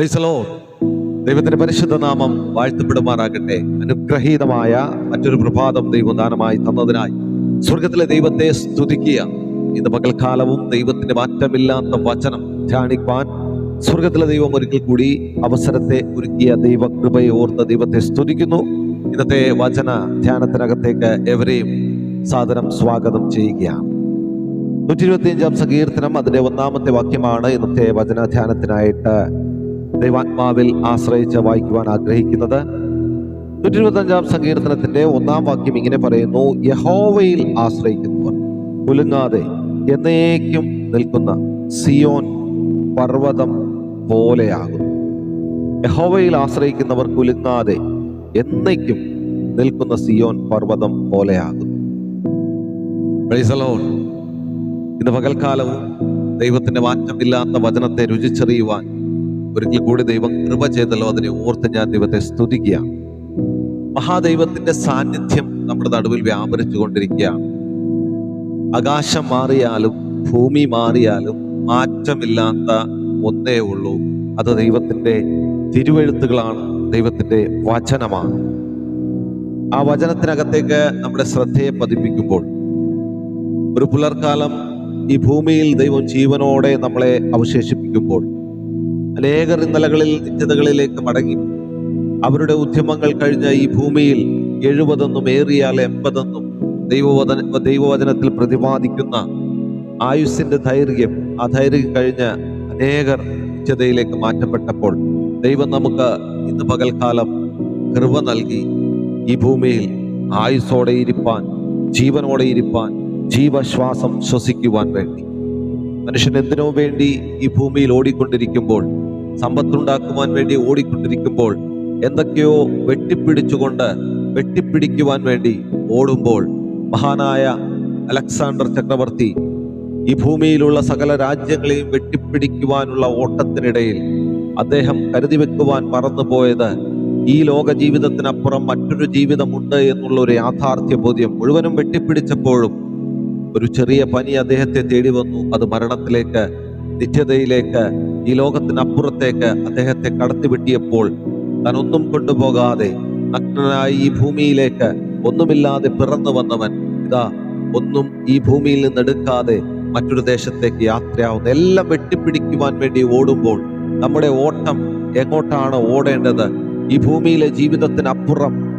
Lord. ദൈവത്തിന്റെ പരിശുദ്ധ നാമം വാഴ്ത്തപ്പെടുമാറാകട്ടെ. അനുഗ്രഹീതമായ മറ്റൊരു പ്രഭാതം ദൈവദാനമായി തന്നതിനായി സ്വർഗത്തിലെ ദൈവത്തെ സ്തുതിക്കുക. ഇന്ന് പകൽക്കാലവും ദൈവത്തിന്റെ മാറ്റമില്ലാത്ത വചനം ധ്യാനിക്കാൻ സ്വർഗത്തിലെ ദൈവം ഒരിക്കൽ കൂടി അവസരത്തെ ഒരുക്കിയ ദൈവ കൃപയെ ഓർത്ത് ദൈവത്തെ സ്തുതിക്കുന്നു. ഇന്നത്തെ വചന ധ്യാനത്തിനകത്തേക്ക് എവരെയും സാദരം സ്വാഗതം ചെയ്യുകയാണ്. നൂറ്റി ഇരുപത്തിയഞ്ചാം സങ്കീർത്തനം അതിന്റെ ഒന്നാമത്തെ വാക്യമാണ്. ഇന്നത്തെ വചന ധ്യാനത്തിനായിട്ട് ദൈവാത്മാവിൽ ആശ്രയിച്ച് വായിക്കുവാൻ ആഗ്രഹിക്കുന്നത്. നൂറ്റി ഇരുപത്തഞ്ചാം സങ്കീർത്തനത്തിന്റെ ഒന്നാം വാക്യം ഇങ്ങനെ പറയുന്നു യഹോവയിൽ ആശ്രയിക്കുന്നവർ കുലുങ്ങാതെ എന്നേക്കും നിൽക്കുന്ന സിയോൻ പർവതം പോലെയാകുന്നു. യഹോവയിൽ ആശ്രയിക്കുന്നവർ കുലുങ്ങാതെ എന്നേക്കും നിൽക്കുന്ന സിയോൻ പർവതം Lord. ഇന്ന് പകൽക്കാലവും ദൈവത്തിന്റെ മാറ്റമില്ലാത്ത വചനത്തെ രുചിച്ചറിയുവാൻ ഒരിക്കൽ കൂടി ദൈവം കൃപ ചെയ്തല്ലോ അതിനെ ഓർത്ത് ഞാൻ ദൈവത്തെ സ്തുതിക്കുക. മഹാദൈവത്തിന്റെ സാന്നിധ്യം നമ്മുടെ നടുവിൽ വ്യാപരിച്ചു കൊണ്ടിരിക്കുക ആകാശം മാറിയാലും ഭൂമി മാറിയാലും മാറ്റമില്ലാത്ത ഒന്നേ ഉള്ളൂ. അത് ദൈവത്തിന്റെ തിരുവെഴുത്തുകളാണ് ദൈവത്തിന്റെ വചനമാണ്. ആ വചനത്തിനകത്തേക്ക് നമ്മുടെ ശ്രദ്ധയെ പതിപ്പിക്കുമ്പോൾ ഒരു പുലർക്കാലം ഈ ഭൂമിയിൽ ദൈവം ജീവനോടെ നമ്മളെ അവശേഷിപ്പിക്കുമ്പോൾ അനേകർ ഇന്നലകളിൽ നിത്യതകളിലേക്ക് മടങ്ങി. അവരുടെ ഉദ്യമങ്ങൾ കഴിഞ്ഞ ഈ ഭൂമിയിൽ എഴുപതെന്നും ഏറിയാൽ എൺപതെന്നും ദൈവവചന ദൈവവചനത്തിൽ പ്രതിപാദിക്കുന്ന ആയുസ്സിന്റെ ധൈര്യം ആ ധൈര്യം കഴിഞ്ഞ് അനേകർ നിത്യതയിലേക്ക് മാറ്റപ്പെട്ടപ്പോൾ ദൈവം നമുക്ക് ഇന്ന് പകൽക്കാലം കൃപ നൽകി ഈ ഭൂമിയിൽ ആയുസ്സോടെ ഇരിപ്പാൻ ജീവനോടെ ഇരിപ്പാൻ ജീവശ്വാസം ശ്വസിക്കുവാൻ വേണ്ടി. മനുഷ്യൻ എന്തിനോ വേണ്ടി ഈ ഭൂമിയിൽ ഓടിക്കൊണ്ടിരിക്കുമ്പോൾ സമ്പത്തുണ്ടാക്കുവാൻ വേണ്ടി ഓടിക്കൊണ്ടിരിക്കുമ്പോൾ എന്തൊക്കെയോ വെട്ടിപ്പിടിച്ചുകൊണ്ട് വെട്ടിപ്പിടിക്കുവാൻ വേണ്ടി ഓടുമ്പോൾ മഹാനായ അലക്സാണ്ടർ ചക്രവർത്തി ഈ ഭൂമിയിലുള്ള സകല രാജ്യങ്ങളെയും വെട്ടിപ്പിടിക്കുവാനുള്ള ഓട്ടത്തിനിടയിൽ അദ്ദേഹം കരുതി വെക്കുവാൻ മറന്നുപോയത് ഈ ലോക ജീവിതത്തിനപ്പുറം മറ്റൊരു ജീവിതമുണ്ട് എന്നുള്ള ഒരു യാഥാർത്ഥ്യ ബോധ്യം മുഴുവനും വെട്ടിപ്പിടിച്ചപ്പോഴും ഒരു ചെറിയ പനി അദ്ദേഹത്തെ തേടി വന്നു. അത് മരണത്തിലേക്ക് നിത്യതയിലേക്ക് ഈ ലോകത്തിനപ്പുറത്തേക്ക് അദ്ദേഹത്തെ കടത്തിവിട്ടിയപ്പോൾ താൻ ഒന്നും കൊണ്ടുപോകാതെ നഗ്നനായി ഈ ഭൂമിയിലേക്ക് ഒന്നുമില്ലാതെ പിറന്നു വന്നവൻ ഇതാ ഒന്നും ഈ ഭൂമിയിൽ നിന്നെടുക്കാതെ മറ്റൊരു ദേശത്തേക്ക് യാത്രയാവുന്നു. എല്ലാം വെട്ടിപ്പിടിക്കുവാൻ വേണ്ടി ഓടുമ്പോൾ നമ്മുടെ ഓട്ടം എങ്ങോട്ടാണ് ഓടേണ്ടത്? ഈ ഭൂമിയിലെ ജീവിതത്തിനപ്പുറം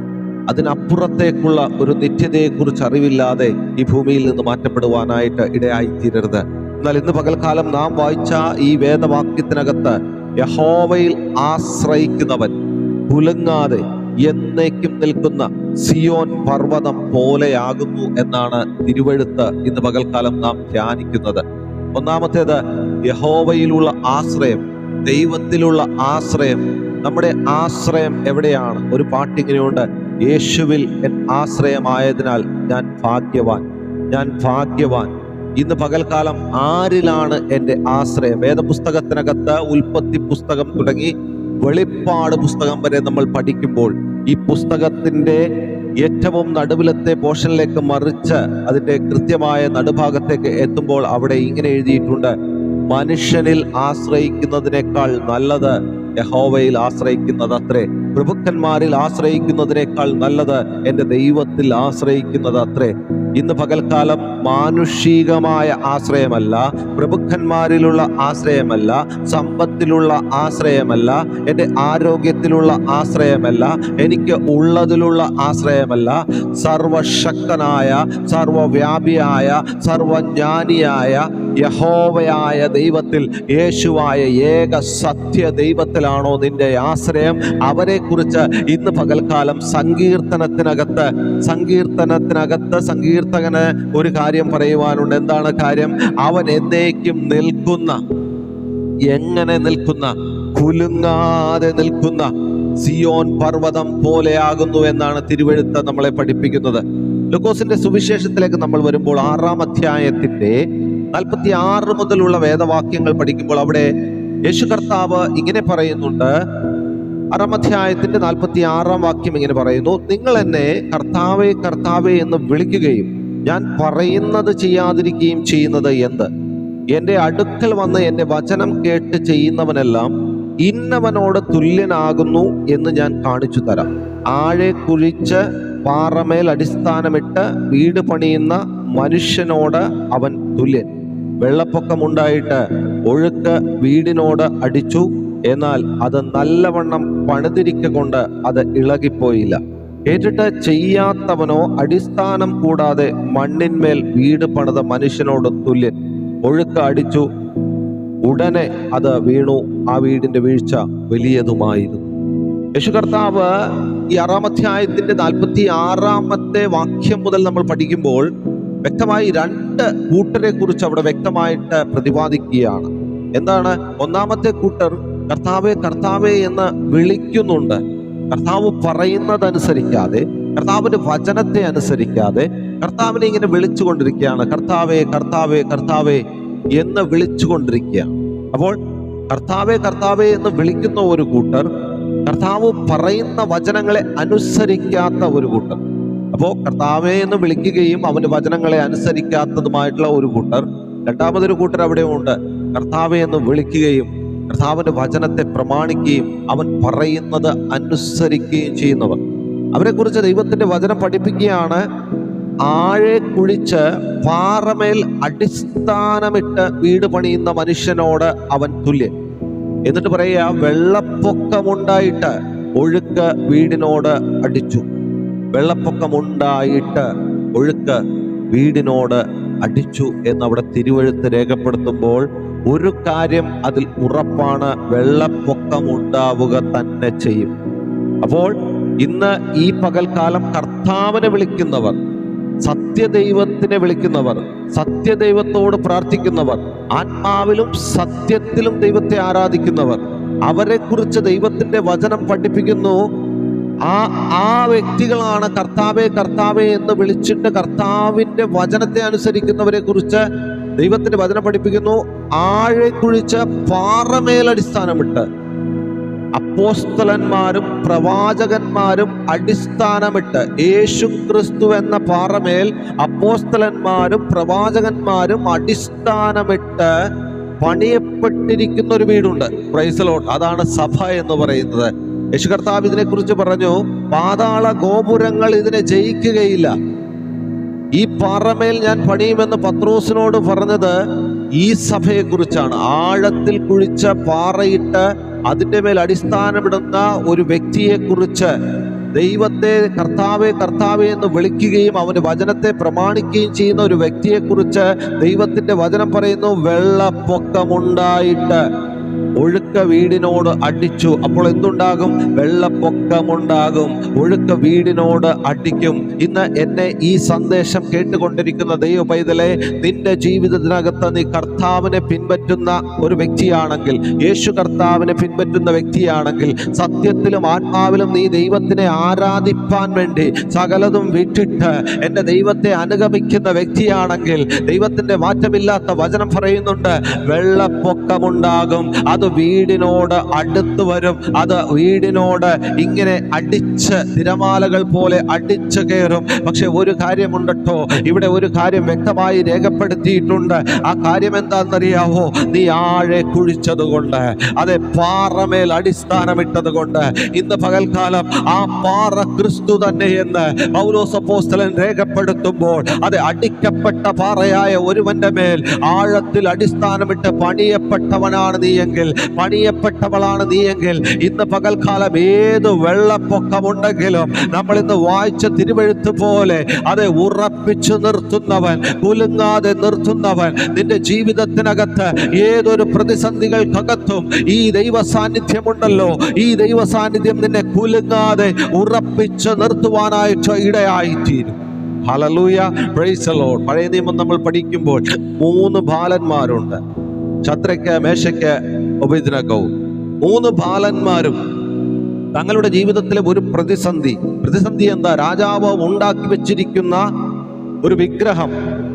അതിനപ്പുറത്തേക്കുള്ള ഒരു നിത്യതയെക്കുറിച്ച് അറിവില്ലാതെ ഈ ഭൂമിയിൽ നിന്ന് മാറ്റപ്പെടുവാനായിട്ട് ഇടയായിത്തീരരുത്. എന്നാൽ ഇന്ന് പകൽക്കാലം നാം വായിച്ച ഈ വേദവാക്യത്തിനകത്ത് യഹോവയിൽ ആശ്രയിക്കുന്നവൻ കുലുങ്ങാതെ എന്നേക്കും നിൽക്കുന്ന സിയോൻ പർവതം പോലെയാകുന്നു എന്നാണ് തിരുവഴുത്ത് ഇന്ന് പകൽക്കാലം നാം ധ്യാനിക്കുന്നത്. ഒന്നാമത്തേത് യഹോവയിലുള്ള ആശ്രയം ദൈവത്തിലുള്ള ആശ്രയം നമ്മുടെ ആശ്രയം എവിടെയാണ്? ഒരു പാട്ടിങ്ങനെയുണ്ട് യേശുവിൽ എൻ ആശ്രയമായതിനാൽ ഞാൻ ഭാഗ്യവാൻ ഞാൻ ഭാഗ്യവാൻ. ഇന്ന് പകൽക്കാലം ആരിലാണ് എന്റെ ആശ്രയം? വേദപുസ്തകത്തിനകത്ത് ഉൽപ്പത്തി പുസ്തകം തുടങ്ങി വെളിപ്പാട് പുസ്തകം വരെ നമ്മൾ പഠിക്കുമ്പോൾ ഈ പുസ്തകത്തിന്റെ ഏറ്റവും നടുവിലത്തെ പോർഷനിലേക്ക് മറിച്ച് അതിന്റെ കൃത്യമായ നടുഭാഗത്തേക്ക് എത്തുമ്പോൾ അവിടെ ഇങ്ങനെ എഴുതിയിട്ടുണ്ട് മനുഷ്യനിൽ ആശ്രയിക്കുന്നതിനേക്കാൾ നല്ലത് യഹോവയിൽ ആശ്രയിക്കുന്നത് അത്രേ പ്രഭുക്കന്മാരിൽ ആശ്രയിക്കുന്നതിനേക്കാൾ നല്ലത് എന്റെ ദൈവത്തിൽ ആശ്രയിക്കുന്നത് അത്രേ ഇന്ന് പകൽക്കാലം മാനുഷികമായ ആശ്രയമല്ല പ്രഭുക്കന്മാരിലുള്ള ആശ്രയമല്ല സമ്പത്തിലുള്ള ആശ്രയമല്ല എന്റെ ആരോഗ്യത്തിലുള്ള ആശ്രയമല്ല എനിക്ക് ഉള്ളതിലുള്ള ആശ്രയമല്ല. സർവശക്തനായ സർവവ്യാപിയായ സർവജ്ഞാനിയായ യഹോവയായ ദൈവത്തിൽ യേശുവായ ഏക സത്യ ദൈവത്തിലാണോ നിന്റെ ആശ്രയം? അവരെക്കുറിച്ച് ഇന്ന് പകൽക്കാലം സങ്കീർത്തനത്തിനകത്ത് സങ്കീർത്തനത്തിനകത്ത് സങ്കീർത്തകന് ഒരു കാര്യം പറയുവാനുണ്ട്. എന്താണ് കാര്യം? അവൻ എന്നേക്കും നിൽക്കുന്ന എങ്ങനെ നിൽക്കുന്ന? കുലുങ്ങാതെ നിൽക്കുന്ന സിയോൻ പർവതം പോലെയാകുന്നു എന്നാണ് തിരുവഴുത്ത് നമ്മളെ പഠിപ്പിക്കുന്നത്. ലുക്കോസിന്റെ സുവിശേഷത്തിലേക്ക് നമ്മൾ വരുമ്പോൾ ആറാം അധ്യായത്തിന്റെ നാൽപ്പത്തി ആറ് മുതലുള്ള വേദവാക്യങ്ങൾ പഠിക്കുമ്പോൾ അവിടെ യേശു കർത്താവ് ഇങ്ങനെ പറയുന്നുണ്ട് ആറാം അധ്യായത്തിന്റെ നാൽപ്പത്തി ആറാം വാക്യം ഇങ്ങനെ പറയുന്നു നിങ്ങൾ എന്നെ കർത്താവെ കർത്താവെ എന്ന് വിളിക്കുകയും ഞാൻ പറയുന്നത് ചെയ്യാതിരിക്കുകയും ചെയ്യുന്നത് എന്ത്? എന്റെ അടുക്കൽ വന്ന് എന്റെ വചനം കേട്ട് ചെയ്യുന്നവനെല്ലാം ഇന്നവനോട് തുല്യനാകുന്നു എന്ന് ഞാൻ കാണിച്ചു തരാം. ആഴെ കുഴിച്ച് പാറമേൽ അടിസ്ഥാനമിട്ട് വീട് പണിയുന്ന മനുഷ്യനോട് അവൻ തുല്യൻ. വെള്ളപ്പൊക്കമുണ്ടായിട്ട് ഒഴുക്ക് വീടിനോട് അടിച്ചു. എന്നാൽ അത് നല്ലവണ്ണം പണിതിരിക്ക കൊണ്ട് അത് ഇളകിപ്പോയില്ല. ഏറ്റിട്ട് ചെയ്യാത്തവനോ അടിസ്ഥാനം കൂടാതെ മണ്ണിന്മേൽ വീട് പണിത മനുഷ്യനോട് തുല്യൻ ഒഴുക്ക് അടിച്ചു. ഉടനെ അത് വീണു. ആ വീടിന്റെ വീഴ്ച വലിയതുമായിരുന്നു. യേശു കർത്താവ് ഈ ആറാം അധ്യായത്തിന്റെ നാൽപ്പത്തി ആറാമത്തെ വാക്യം മുതൽ നമ്മൾ പഠിക്കുമ്പോൾ വ്യക്തമായി രണ്ട് കൂട്ടരെ കുറിച്ച് അവിടെ വ്യക്തമായിട്ട് പ്രതിപാദിക്കുകയാണ്. എന്താണ്? ഒന്നാമത്തെ കൂട്ടർ കർത്താവെ കർത്താവെ എന്ന് വിളിക്കുന്നുണ്ട്. കർത്താവ് പറയുന്നതനുസരിക്കാതെ കർത്താവിന്റെ വചനത്തെ അനുസരിക്കാതെ കർത്താവിനെ ഇങ്ങനെ വിളിച്ചുകൊണ്ടിരിക്കുകയാണ്. കർത്താവെ കർത്താവെ കർത്താവെ എന്ന് വിളിച്ചുകൊണ്ടിരിക്കുകയാണ് അപ്പോൾ കർത്താവെ കർത്താവെ എന്ന് വിളിക്കുന്ന ഒരു കൂട്ടർ കർത്താവ് പറയുന്ന വചനങ്ങളെ അനുസരിക്കാത്ത ഒരു കൂട്ടർ. അപ്പോൾ കർത്താവെ എന്ന് വിളിക്കുകയും അവന്റെ വചനങ്ങളെ അനുസരിക്കാത്തതുമായിട്ടുള്ള ഒരു കൂട്ടർ. രണ്ടാമതൊരു കൂട്ടർ അവിടെ ഉണ്ട് കർത്താവെ എന്ന് വിളിക്കുകയും കർത്താവിന്റെ വചനത്തെ പ്രമാണിക്കുകയും അവൻ പറയുന്നത് അനുസരിക്കുകയും ചെയ്യുന്നവർ. അവരെക്കുറിച്ച് ദൈവത്തിന്റെ വചനം പഠിപ്പിക്കുകയാണ്. ആഴെ കുഴിച്ച് പാറമേൽ അടിസ്ഥാനമിട്ട് വീട് പണിയുന്ന മനുഷ്യനോട് അവൻ തുല്യൻ. എന്നിട്ട് പറയുക വെള്ളപ്പൊക്കമുണ്ടായിട്ട് ഒഴുക്ക് വീടിനോട് അടിച്ചു. വെള്ളപ്പൊക്കമുണ്ടായിട്ട് ഒഴുക്ക് വീടിനോട് അടിച്ചു എന്ന് അവിടെ തിരുവഴുത്ത് രേഖപ്പെടുത്തുമ്പോൾ ഒരു കാര്യം അതിൽ ഉറപ്പാണ് വെള്ളപ്പൊക്കം ഉണ്ടാവുക തന്നെ ചെയ്യും. അപ്പോൾ ഇന്ന് ഈ പകൽക്കാലം കർത്താവിനെ വിളിക്കുന്നവർ സത്യദൈവത്തിനെ വിളിക്കുന്നവർ സത്യദൈവത്തോട് പ്രാർത്ഥിക്കുന്നവർ ആത്മാവിലും സത്യത്തിലും ദൈവത്തെ ആരാധിക്കുന്നവർ അവരെക്കുറിച്ച് ദൈവത്തിന്റെ വചനം പഠിപ്പിക്കുന്നു. ആ ആ വ്യക്തികളാണ് കർത്താവെ കർത്താവെ എന്ന് വിളിച്ചിട്ട് കർത്താവിന്റെ വചനത്തെ അനുസരിക്കുന്നവരെ കുറിച്ച് ദൈവത്തിന്റെ വചനം പഠിപ്പിക്കുന്നു. ആഴെ കുഴിച്ച് പാറമേൽ അടിസ്ഥാനമിട്ട് അപ്പോസ്തലന്മാരും പ്രവാചകന്മാരും അടിസ്ഥാനമിട്ട് യേശു ക്രിസ്തു എന്ന പാറമേൽ അപ്പോസ്തലന്മാരും പ്രവാചകന്മാരും അടിസ്ഥാനമിട്ട് പണിയപ്പെട്ടിരിക്കുന്ന ഒരു വീടുണ്ട്. പ്രൈസലോട്ട്. അതാണ് സഭ എന്ന് പറയുന്നത്. യേശു കർത്താവ് ഇതിനെ കുറിച്ച് പറഞ്ഞു പാതാള ഗോപുരങ്ങൾ ഇതിനെ ജയിക്കുകയില്ല. ഈ പാറമേൽ ഞാൻ പണിയുമെന്ന് പത്രോസിനോട് പറഞ്ഞത് ഈ സഭയെക്കുറിച്ചാണ്. ആഴത്തിൽ കുഴിച്ച പാറയിട്ട് അതിന്റെ മേൽ അടിസ്ഥാനമിടുന്ന ഒരു വ്യക്തിയെക്കുറിച്ച് ദൈവത്തെ കർത്താവെ കർത്താവെ എന്ന് വിളിക്കുകയും അവന് വചനത്തെ പ്രമാണിക്കുകയും ചെയ്യുന്ന ഒരു വ്യക്തിയെക്കുറിച്ച് ദൈവത്തിന്റെ വചനം പറയുന്നു വെള്ളപ്പൊക്കമുണ്ടായിട്ട്. ഒഴുക്ക വീടിനോട് അടിച്ചു. അപ്പോൾ എന്തുണ്ടാകും? വെള്ളപ്പൊക്കമുണ്ടാകും. ഒഴുക്ക വീടിനോട് അടിക്കും. ഇന്ന് എന്നെ ഈ സന്ദേശം കേട്ടുകൊണ്ടിരിക്കുന്ന ദൈവ പൈതലെ നിന്റെ ജീവിതത്തിനകത്ത് നീ കർത്താവിനെ പിൻപറ്റുന്ന ഒരു വ്യക്തിയാണെങ്കിൽ യേശു കർത്താവിനെ പിൻപറ്റുന്ന വ്യക്തിയാണെങ്കിൽ സത്യത്തിലും ആത്മാവിലും നീ ദൈവത്തിനെ ആരാധിപ്പാൻ വേണ്ടി സകലതും വിട്ടിട്ട് എന്റെ ദൈവത്തെ അനുഗമിക്കുന്ന വ്യക്തിയാണെങ്കിൽ ദൈവത്തിന്റെ മാറ്റമില്ലാത്ത വചനം പറയുന്നുണ്ട് വെള്ളപ്പൊക്കമുണ്ടാകും. അത് വീടിനോട് അടുത്ത് വരും. അത് വീടിനോട് ഇങ്ങനെ അടിച്ച് തിരമാലകൾ പോലെ അടിച്ച് കയറും. പക്ഷെ ഒരു കാര്യമുണ്ടട്ടോ. ഇവിടെ ഒരു കാര്യം വ്യക്തമായി രേഖപ്പെടുത്തിയിട്ടുണ്ട്. ആ കാര്യം എന്താണെന്നറിയാവോ? നീ ആഴെ കുഴിച്ചത് കൊണ്ട് അതെ പാറമേൽ അടിസ്ഥാനമിട്ടത് കൊണ്ട് ഇന്ന് പകൽക്കാലം ആ പാറ ക്രിസ്തു തന്നെ എന്ന് പൗലോസപ്പോസ്തലൻ രേഖപ്പെടുത്തുമ്പോൾ അത് അടിക്കപ്പെട്ട പാറയായ ഒരുവന്റെ മേൽ ആഴത്തിൽ അടിസ്ഥാനമിട്ട് പണിയപ്പെട്ടവനാണ് നീയെങ്കിൽ. പണിയപ്പെട്ടവളാണ് നീ എങ്കിൽ ഇന്ന് പകൽക്കാലം ഏത് വെള്ളപ്പൊക്കമുണ്ടെങ്കിലും നമ്മൾ ഇന്ന് വായിച്ച തിരുവഴുത്ത് പോലെ അത് ഉറപ്പിച്ചു നിർത്തുന്നവൻ കുലുങ്ങാതെ നിർത്തുന്നവൻ നിന്റെ ജീവിതത്തിനകത്ത് ഏതൊരു പ്രതിസന്ധികൾക്കകത്തും ഈ ദൈവ സാന്നിധ്യമുണ്ടല്ലോ ഈ ദൈവ സാന്നിധ്യം നിന്നെ കുലുങ്ങാതെ ഉറപ്പിച്ചു നിർത്തുവാനായിട്ട് ഇടയായിത്തീരും. ഹലലൂയ പ്രൈസ് ലോഡ് പഴയ നിയമം നമ്മൾ പഠിക്കുമ്പോൾ മൂന്ന് ബാലന്മാരുണ്ട്. ഛത്രയ്ക്ക് മേശയ്ക്ക് ഉപേദിനകവും മൂന്ന് ബാലന്മാരും തങ്ങളുടെ ജീവിതത്തിലെ ഒരു പ്രതിസന്ധി. പ്രതിസന്ധി എന്താ? രാജാവ് ഉണ്ടാക്കി വെച്ചിരിക്കുന്ന ഒരു വിഗ്രഹം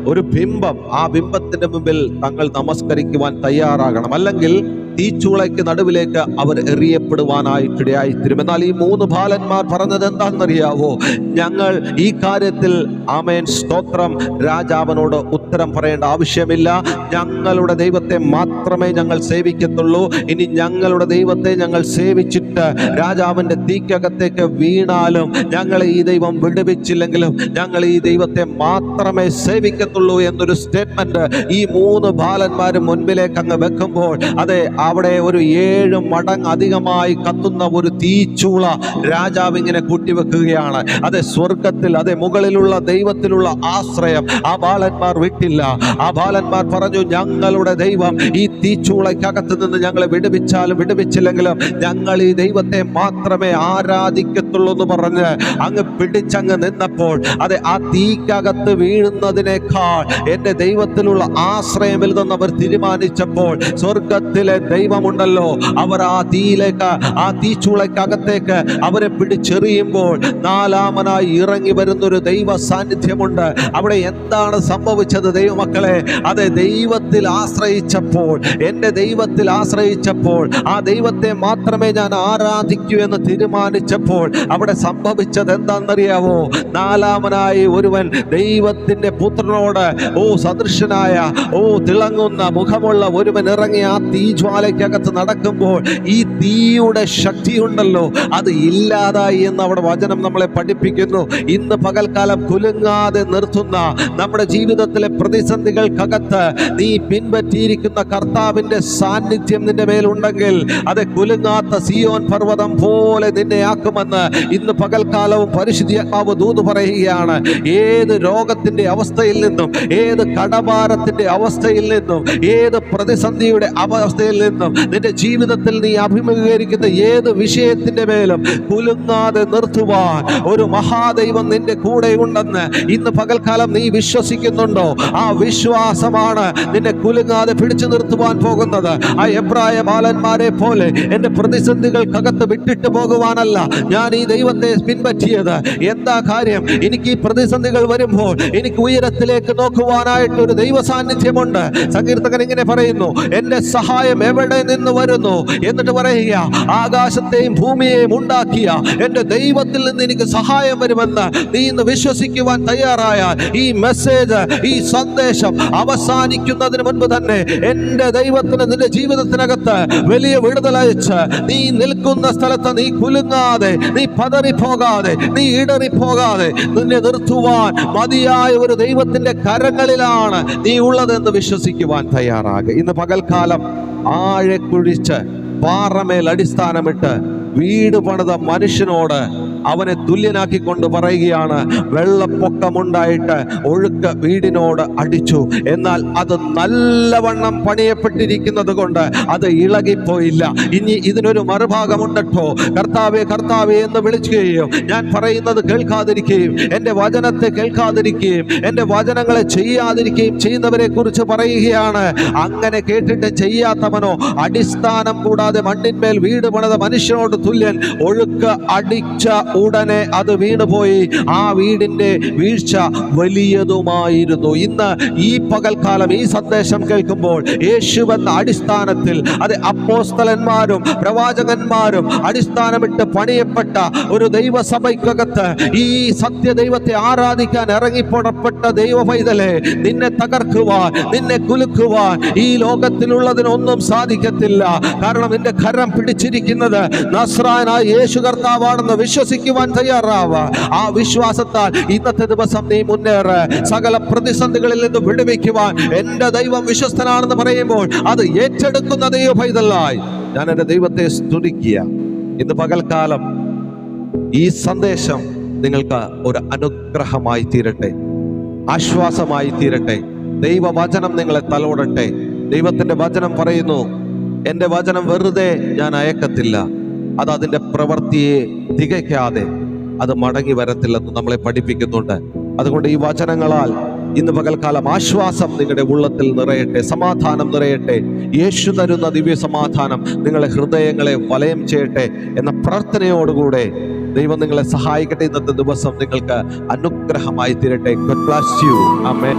ഒരു ബിംബം. ആ ബിംബത്തിന്റെ മുമ്പിൽ തങ്ങൾ നമസ്കരിക്കുവാൻ തയ്യാറാകണം. അല്ലെങ്കിൽ തീച്ചൂളയ്ക്ക് നടുവിലേക്ക് അവർ എറിയപ്പെടുവാനായിട്ടിടയായി. തീരും എന്നാൽ ഈ മൂന്ന് ബാലന്മാർ പറഞ്ഞത് എന്താണെന്നറിയാവോ? ഞങ്ങൾ ഈ കാര്യത്തിൽ ആമേൻ സ്തോത്രം രാജാവിനോട് ഉത്തരം പറയേണ്ട ആവശ്യമില്ല. ഞങ്ങളുടെ ദൈവത്തെ മാത്രമേ ഞങ്ങൾ സേവിക്കത്തുള്ളൂ. ഇനി ഞങ്ങളുടെ ദൈവത്തെ ഞങ്ങൾ സേവിച്ചിട്ട് രാജാവിന്റെ തീക്കകത്തേക്ക് വീണാലും ഞങ്ങൾ ഈ ദൈവം വിടുവിച്ചില്ലെങ്കിലും ഞങ്ങൾ ഈ ദൈവത്തെ മാത്രമേ സേവിക്കത്തുള്ളൂ എന്നൊരു സ്റ്റേറ്റ്മെന്റ് ഈ മൂന്ന് ബാലന്മാരും മുൻപിലേക്ക് അങ്ങ് വെക്കുമ്പോൾ അതെ അവിടെ ഒരു ഏഴ് മടങ്ങ് അധികമായി കത്തുന്ന ഒരു തീച്ചൂള രാജാവ് ഇങ്ങനെ കൂട്ടിവെക്കുകയാണ്. അതെ സ്വർഗത്തിൽ അതെ മുകളിലുള്ള ദൈവത്തിലുള്ള ആശ്രയം. ആ ബാലന്മാർ വിട്ടില്ല. ആ ബാലന്മാർ പറഞ്ഞു ഞങ്ങളുടെ ദൈവം ഈ തീച്ചൂളയ്ക്കകത്ത് നിന്ന് ഞങ്ങളെ വിടുവിച്ചാലും വിടുവിച്ചില്ലെങ്കിലും ഞങ്ങൾ ഈ ദൈവത്തെ മാത്രമേ ആരാധിക്കത്തുള്ളൂ എന്ന് പറഞ്ഞ് അങ്ങ് പിടിച്ചങ്ങ് നിന്നപ്പോൾ അതെ ആ തീക്കകത്ത് വീഴുന്നതിനേക്കാൾ എന്റെ ദൈവത്തിലുള്ള ആശ്രയമിൽ വലുതെന്ന് അവർ തീരുമാനിച്ചപ്പോൾ സ്വർഗത്തിലെ ദൈവമുണ്ടല്ലോ. അവർ ആ തീയിലേക്ക് ആ തീച്ചുളക്കകത്തേക്ക് അവരെ പിടിച്ചെറിയുമ്പോൾ നാലാമനായി ഇറങ്ങി വരുന്നൊരു ദൈവ സാന്നിധ്യമുണ്ട്. അവിടെ എന്താണ് സംഭവിച്ചത് ദൈവമക്കളെ? അതെ ദൈവത്തിൽ ആശ്രയിച്ചപ്പോൾ എന്റെ ദൈവത്തിൽ ആശ്രയിച്ചപ്പോൾ ആ ദൈവത്തെ മാത്രമേ ഞാൻ ആരാധിക്കൂ എന്ന് തീരുമാനിച്ചപ്പോൾ അവിടെ സംഭവിച്ചത് എന്താണെന്നറിയാവോ? നാലാമനായി ഒരുവൻ ദൈവത്തിന്റെ പുത്രനോട് ഓ സദൃശനായ ഓ തിളങ്ങുന്ന മുഖമുള്ള ഒരുവൻ ഇറങ്ങി ആ തീജ്വാലയ്ക്കകത്ത് നടക്കുമ്പോൾ ഈ തീയുടെ ശക്തിയുണ്ടല്ലോ അത് ഇല്ലാതായി എന്ന് അവിടെ വചനം നമ്മളെ പഠിപ്പിക്കുന്നു. ഇന്ന് പകൽക്കാലം കുലുങ്ങാതെ നിർത്തുന്ന നമ്മുടെ ജീവിതത്തിലെ പ്രതിസന്ധികൾക്കകത്ത് നീ പിൻപറ്റിയിരിക്കുന്ന കർത്താവിന്റെ സാന്നിധ്യം നിന്റെ മേലുണ്ടെങ്കിൽ അത് കുലുങ്ങാത്ത സിയോൻ പർവതം പോലെ നിന്നെ ആക്കുമെന്ന് ഇന്ന് പകൽക്കാലവും പരിശുദ്ധിയാത്മാവ് ദൂത് പറയുകയാണ്. ഏത് രോഗത്തിന്റെ അവസ്ഥയിൽ നിന്നും ഏത് കടഭാരത്തിന്റെ അവസ്ഥയിൽ നിന്നും ഏത് പ്രതിസന്ധിയുടെ അവസ്ഥയിൽ നിന്നും നിന്റെ ജീവിതത്തിൽ നീ അഭിമുഖീകരിക്കുന്ന ഏത് വിഷയത്തിന്റെ മേലും കുലുങ്ങാതെ നിർത്തുവാൻ ഒരു മഹാദൈവം നിന്റെ കൂടെ ഉണ്ടെന്ന് ഇന്ന് പകൽക്കാലം നീ വിശ്വസിക്കുന്നുണ്ടോ? ആ വിശ്വാസമാണ് നിന്നെ കുലുങ്ങാതെ പിടിച്ചു നിർത്തുവാൻ പോകുന്നത്. ആ എബ്രായ ബാലന്മാരെ പോലെ എന്റെ പ്രതിസന്ധികൾക്കകത്ത് വിട്ടിട്ട് പോകുവാനല്ല ഞാൻ ഈ ദൈവത്തെ പിൻപറ്റിയത്. എന്താ കാര്യം? എനിക്ക് ഈ പ്രതിസന്ധികൾ വരുമ്പോൾ എനിക്ക് ഉയരത്തിലേക്ക് നോക്കുവാനായിട്ട് ഒരു ദൈവ സാന്നിധ്യമുണ്ട് സങ്കീർത്തകൻ ഇങ്ങനെ പറയുന്നു എന്റെ സഹായം എവിടെ നിന്ന് വരുന്നു. എന്നിട്ട് പറയുക ആകാശത്തെയും ഭൂമിയെയും ഉണ്ടാക്കിയ എന്റെ ദൈവത്തിൽ നിന്ന് എനിക്ക് സഹായം വരുമെന്ന് നീ ഇന്ന് വിശ്വസിക്കുവാൻ തയ്യാറായാൽ ഈ മെസ്സേജ് ഈ സന്ദേശം അവസാനിക്കുന്നതിന് മുൻപ് തന്നെ എന്റെ ദൈവത്തിന് നിന്റെ ജീവിതത്തിനകത്ത് വലിയ വിടുതലയച്ച് നീ നിൽക്കുന്ന സ്ഥലത്ത് നീ കുലുങ്ങാതെ നീ പതറിപ്പോകാതെ നീ ഇടറിപ്പോകാതെ നിന്നെ നിർത്തുവാൻ മതിയായ ഒരു ദൈവത്തിന്റെ കരങ്ങളിലാണ് നീ ഉള്ളതെന്ന് വിശ്വസിക്കുവാൻ തയ്യാറാകുക ഇന്ന് പകൽക്കാലം ആഴെ കുഴിച്ച് പാറമേൽ അടിസ്ഥാനമിട്ട് വീട് പണിത മനുഷ്യനോട് അവനെ തുല്യനാക്കിക്കൊണ്ട് പറയുകയാണ് വെള്ളപ്പൊക്കമുണ്ടായിട്ട് ഒഴുക്ക് വീടിനോട് അടിച്ചു. എന്നാൽ അത് നല്ലവണ്ണം പണിയപ്പെട്ടിരിക്കുന്നത് കൊണ്ട് അത് ഇളകിപ്പോയില്ല. ഇനി ഇതിനൊരു മറുഭാഗമുണ്ടോ കർത്താവേ കർത്താവേ എന്ന് വിളിക്കുകയും ഞാൻ പറയുന്നത് കേൾക്കാതിരിക്കുകയും എന്റെ വചനത്തെ കേൾക്കാതിരിക്കുകയും എന്റെ വചനങ്ങളെ ചെയ്യാതിരിക്കുകയും ചെയ്യുന്നവരെ കുറിച്ച് പറയുകയാണ്. അങ്ങനെ കേട്ടിട്ട് ചെയ്യാത്തവനോ അടിസ്ഥാനം കൂടാതെ മണ്ണിന്മേൽ വീട് പണിത മനുഷ്യനോട് തുല്യൻ ഒഴുക്ക് അടിച്ച ഉടനെ അത് വീണുപോയി. ആ വീടിന്റെ വീഴ്ച വലിയതുമായിരുന്നു. ഇന്ന് ഈ പകൽക്കാലം ഈ സന്ദേശം കേൾക്കുമ്പോൾ യേശു എന്ന അടിസ്ഥാനത്തിൽ അത് അപ്പോസ്തലന്മാരും പ്രവാചകന്മാരും അടിസ്ഥാനമിട്ട് പണിയപ്പെട്ട ഒരു ദൈവസഭയ്ക്കകത്ത് ഈ സത്യദൈവത്തെ ആരാധിക്കാൻ ഇറങ്ങിപ്പുറപ്പെട്ട ദൈവ പൈതലെ നിന്നെ തകർക്കുവാൻ നിന്നെ കുലുക്കുവാൻ ഈ ലോകത്തിലുള്ളതിനൊന്നും സാധിക്കത്തില്ല. കാരണം നിന്റെ കരം പിടിച്ചിരിക്കുന്നത് നസ്രാനായ യേശു കർത്താവാണെന്ന് വിശ്വസിക്കുവാൻ തയ്യാറാവ. ആ വിശ്വാസത്താൽ ഇന്നത്തെ ദിവസം നീ മുന്നേറ. സകല പ്രതിസന്ധികളിൽ നിന്ന് വിടുവിക്കുവാൻ എന്റെ ദൈവം വിശ്വസ്തനാണെന്ന് പറയുമ്പോൾ അത് ഏറ്റെടുക്കുന്ന ദൈവ ഞാൻ എന്റെ ദൈവത്തെ സ്തുതിക്കുക. ഇന്ന് പകൽക്കാലം ഈ സന്ദേശം നിങ്ങൾക്ക് ഒരു അനുഗ്രഹമായി തീരട്ടെ. ആശ്വാസമായി തീരട്ടെ. ദൈവവചനം നിങ്ങളെ തലോടട്ടെ. ദൈവത്തിന്റെ വചനം പറയുന്നു എന്റെ വചനം വെറുതെ ഞാൻ അയക്കത്തില്ല. അത് അതിന്റെ പ്രവൃത്തിയെ തികയ്ക്കാതെ അത് മടങ്ങി വരത്തില്ലെന്ന് നമ്മളെ പഠിപ്പിക്കുന്നുണ്ട്. അതുകൊണ്ട് ഈ വചനങ്ങളാൽ ഇന്ന് പകൽക്കാലം ആശ്വാസം നിങ്ങളുടെ ഉള്ളത്തിൽ നിറയട്ടെ സമാധാനം നിറയട്ടെ. യേശു തരുന്ന ദിവ്യ സമാധാനം നിങ്ങളെ ഹൃദയങ്ങളെ വലയം ചെയ്യട്ടെ എന്ന പ്രാർത്ഥനയോടുകൂടെ ദൈവം നിങ്ങളെ സഹായിക്കട്ടെ ഇന്നത്തെ ദിവസം നിങ്ങൾക്ക് അനുഗ്രഹമായി തീരട്ടെ. ഗുഡ് ബ്ലാസ് യു അമേ